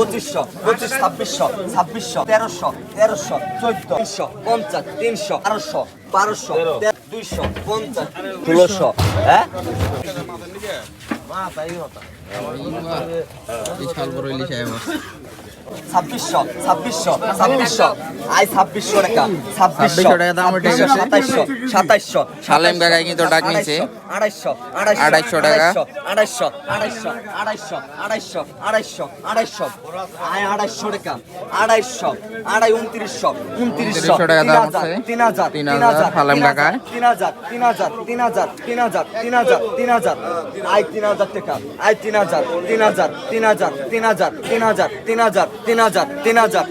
পঁচিশশো পঁচিশ ছাব্বিশশো ছাব্বিশশো তেরোশো তেরোশো চোদ্দ তিনশো পঞ্চাশ তিনশো বারোশো বারোশো দুইশো পঞ্চাশ ষোলোশো হ্যাঁ? ইলিশ আয় মাছ ছাব্বিশশো ছাব্বিশশো ছাব্বিশশো আই ছাব্বিশশো টাকা ছাব্বিশশো টাকা দাম গেছে। সাতাইশশো সাতাইশশো সালেম কাকাই কিন্তু ডাক নিছে। আড়াইশো আড়াইশো টাকা। আড়াইশো আড়াইশো আড়াইশো আড়াইশো আড়াইশো আড়াইশো আয় আড়াইশো টাকা আড়াইশো আড়াই উনত্রিশশো উনত্রিশশো 2900 টাকা দাম আছে। তিন হাজার তিন হাজার, সালেম তিন তিন হাজার তিন হাজার তিন হাজার তিন হাজার তিন হাজার তিন হাজার আই তিন হাজার টাকা আই তিন হাজার তিন হাজার তিন হাজার তিন হাজার তিন হাজার তিন হাজার তিন হাজার তিন হাজার তিন হাজার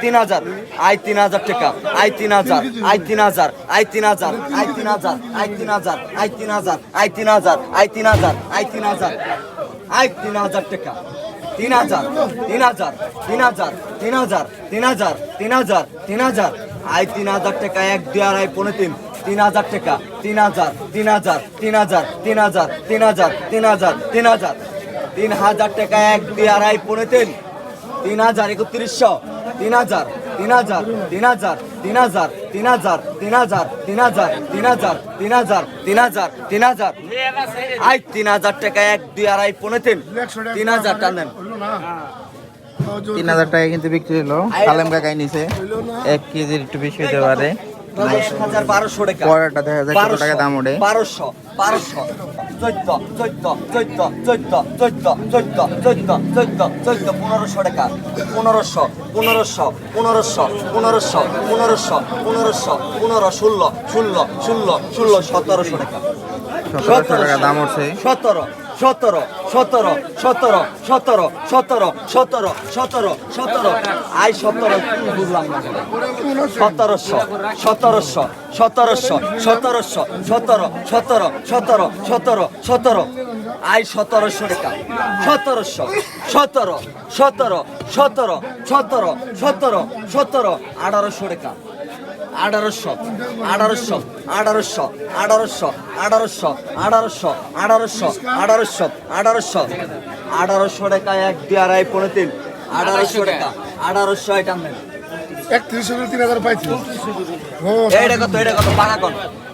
তিন হাজার আই তিন হাজার টাকা আই তিন হাজার আই তিন হাজার আই তিন হাজার আই তিন হাজার আই তিন হাজার আই তিন হাজার আই তিন হাজার আই তিন হাজার আই তিন হাজার আই তিন হাজার টাকা তিন হাজার তিন হাজার তিন হাজার তিন হাজার তিন হাজার তিন হাজার তিন হাজার আই তিন হাজার টাকা এক দুই আড়াই পনেরো তিন তিন হাজার টাকা তিন হাজার তিন হাজার তিন হাজার তিন হাজার তিন হাজার তিন হাজার তিন হাজার তিন হাজার টাকা এক দুই আড়াই পনেরো তিন তিন হাজার একত্রিশশো তিন হাজার তিন হাজার তিন হাজার তিন হাজার তিন হাজার তিন হাজার তিন হাজার তিন হাজার তিন হাজার তিন হাজার তিন হাজার আই তিন হাজার টাকা এক দুই আড়াই পনেরো তিন তিন হাজার টানেন তিন হাজার টাকা কিন্তু বিক্রি হলো সালেম কাকাই নিছে এক কেজির একটু বেশি হতে পারে পরেরটা দেখা যায় কত টাকা দাম ওঠে বারোশো বারোশো চোদ্দ চোদ্দ চোদ্দ চোদ্দ চোদ্দ চোদ্দ চোদ্দ চোদ্দ চোদ্দ পনেরোশো টাকা। পনেরোশো পনেরোশো পনেরোশো পনেরোশো পনেরোশো পনেরোশো পনেরো ষোলো ষোলো ষোলো ষোলো সতেরোশো টাকা। উঠছে সতেরো সতেরো সতেরো সতেরো সতেরো সতেরো সতেরো সতেরো সতেরো আই সতেরো বুঝলাম না সতেরোশো সতেরোশো সতেরোশো সতেরোশো সতেরো সতেরো সতেরো সতেরো সতেরো আই সতেরোশো টাকা সতেরোশো সতেরো সতেরো সতেরো সতেরো সতেরো সতেরো আঠারোশো টাকা আঠারোশো আঠারোশো আঠারোশো আঠারোশো আঠারোশো আঠারোশো আঠারোশো আঠারোশো আঠারোশো। আঠারোশো টাকা এক দুই আড়াই পনেরো তিন। আঠারোশো টাকা। আঠারোশো আইটাম নেন। একত্রিশ হাজার তিন হাজার। পাইছি এটা কত এটা কত? পাকা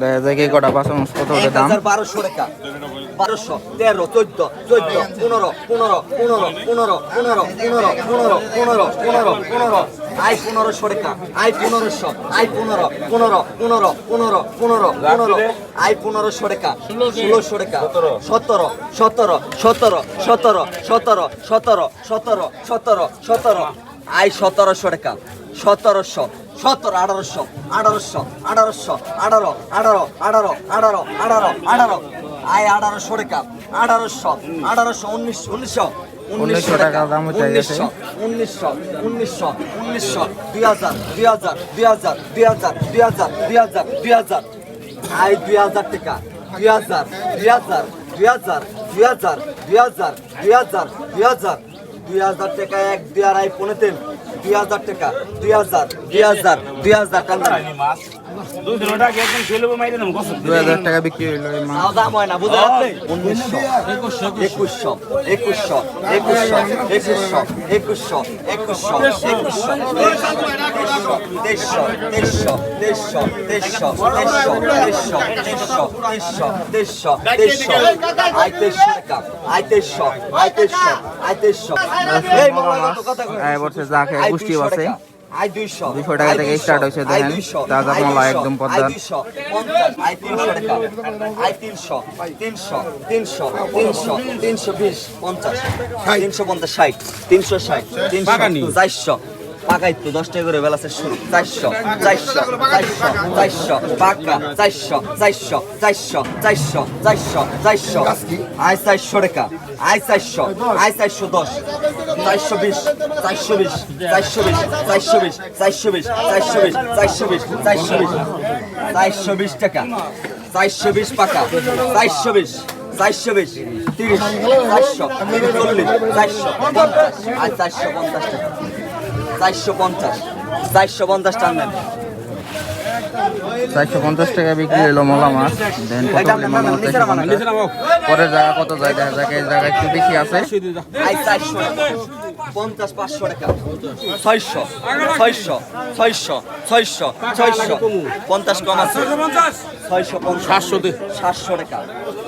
দেখা যায় কি কটা মাছ কত এক দাম বারোশো টাকা বারোশো তেরো চোদ্দ চোদ্দ পনেরো পনেরো পনেরো পনেরো পনেরো পনেরো পনেরো পনেরো পনেরো পনেরো আই পনেরোশো টাকা আই পনেরোশো আই পনেরো পনেরো পনেরো পনেরো পনেরো পনেরো আই পনেরোশো টাকা ষোলোশো টাকা সতেরো সতেরো সতেরো সতেরো সতেরো সতেরো সতেরো সতেরো সতেরো আই সতেরোশো টাকা সতেরোশো সতেরো আঠারোশো আঠারোশো আঠারোশো আঠারো আঠারো আঠারো আঠারো আঠারো আঠারো আয় আঠারোশো টাকা আঠারোশো আঠারোশো উনিশ উনিশশো উনিশশো টাকা দাম গেছে। উনিশশো উনিশশো উনিশশো দুই হাজার দুই হাজার দুই হাজার দুই হাজার দুই হাজার দুই হাজার দুই হাজার আয় দুই হাজার টাকা দুই হাজার দুই হাজার দুই হাজার দুই হাজার দুই হাজার দুই হাজার দুই হাজার দুই হাজার টাকা এক দুই আড়াই পনেরো দুই হাজার টাকা দুই হাজার দুই হাজার দুই হাজার টাকা। দুই হাজার টাকা বিক্রি হইল এই মাছ। নাও দাম হয় না বুঝতে পারলে উনিশশো একুশশো একুশশো একুশশো একুশশো একুশশো একুশশো একুশশো দেড়শো দেড়শো দেড়শো দেড়শো দেড়শো দেড়শো দেড়শো দেড়শো দেড়শো দেড়শো। আই দেড়শো টাকা আই দেড়শো আই দেড়শো আই দেড়শো। এই কুষ্টিও আছে দুশো টাকা থেকে স্টার্ট হয়েছে দেখেন। তাজা মলা একদম পদ্মা। তিনশো বিশ। পঞ্চাশ। তিনশো পঞ্চাশ ষাট। তিনশো ষাট। তিনশো চারশো। পাকাই তো দশ টাকা করে বেলা চারশো চারশো চারশো চারশো চারশো পাকা চারশো চারশো চারশো চারশো চারশো চারশো আই চারশো টাকা আই চারশো আই চারশো দশ চারশো বিশ চারশো বিশ চারশো বিশ চারশো বিশ চারশো বিশ চারশো বিশ চারশো বিশ চারশো বিশ চারশো বিশ টাকা চারশো বিশ পাকা চারশো বিশ চারশো বিশ তিরিশ চারশো চল্লিশ চারশো পঞ্চাশ আর চারশো পঞ্চাশ টাকা চারশো পঞ্চাশ। চারশো পঞ্চাশ টানবেন চারশো পঞ্চাশ টাকা বিক্রি হলো মলা মাছ। দেন পরের জায়গা কত জায়গা? জায়গায় জায়গা একটু বেশি আছে? পঞ্চাশ পাঁচশো টাকা। ছয়শো ছয়শো ছয়শো ছয়শো ছয়শো। পঞ্চাশ কম আছে। ছয়শো পঞ্চাশ। সাতশো টাকা।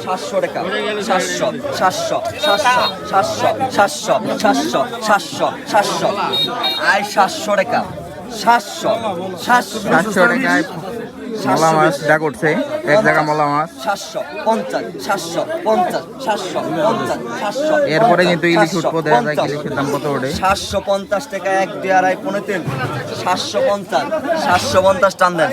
সাতশো টাকা। সাতশো সাতশো সাতশো সাতশো সাতশো সাতশো সাতশো সাতশো। আয় সাতশো টাকা। সাতশো সাতশো। সাতশো টাকায় মোলা মাছ যা করছে এক জায়গা মলা মাছ। সাতশো পঞ্চাশ সাতশো পঞ্চাশ সাতশো পঞ্চাশ সাতশো এরপরে কিন্তু ইলিশ সাতশো দেওয়া যায় পঞ্চাশ। ইলিশের দাম কত ওঠে? সাতশো পঞ্চাশ টাকা এক দুই আড়াই পনেরো তিন সাতশো পঞ্চাশ সাতশো পঞ্চাশ টান দেন।